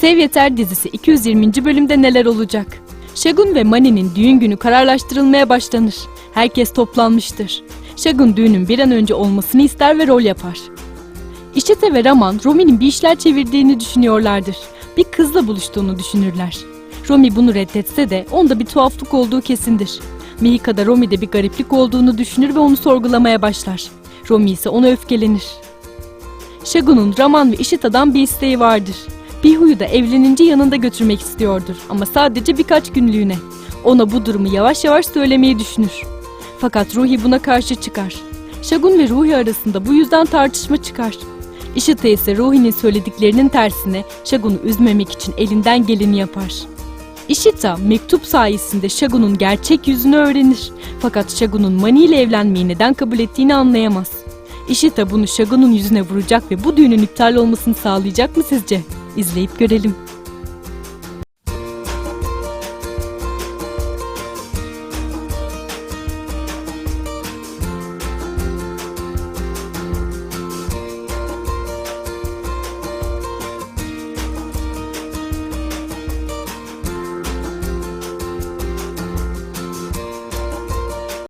Sev Yeter dizisi 220. bölümde neler olacak? Şagun ve Mani'nin düğün günü kararlaştırılmaya başlanır. Herkes toplanmıştır. Şagun düğünün bir an önce olmasını ister ve rol yapar. İşite ve Raman, Romi'nin bir işler çevirdiğini düşünüyorlardır. Bir kızla buluştuğunu düşünürler. Romi bunu reddetse de onda bir tuhaflık olduğu kesindir. Mihika da Romi'de bir gariplik olduğunu düşünür ve onu sorgulamaya başlar. Romi ise ona öfkelenir. Şagun'un Raman ve Ishita'dan bir isteği vardır. Bihu'yu da evlenince yanında götürmek istiyordur ama sadece birkaç günlüğüne. Ona bu durumu yavaş yavaş söylemeyi düşünür. Fakat Ruhi buna karşı çıkar. Şagun ve Ruhi arasında bu yüzden tartışma çıkar. Ishita ise Ruhi'nin söylediklerinin tersine Şagun'u üzmemek için elinden geleni yapar. Ishita mektup sayesinde Şagun'un gerçek yüzünü öğrenir. Fakat Şagun'un Mani ile evlenmeyi neden kabul ettiğini anlayamaz. Ishita bunu Şagun'un yüzüne vuracak ve bu düğünün iptal olmasını sağlayacak mı sizce? İzleyip görelim.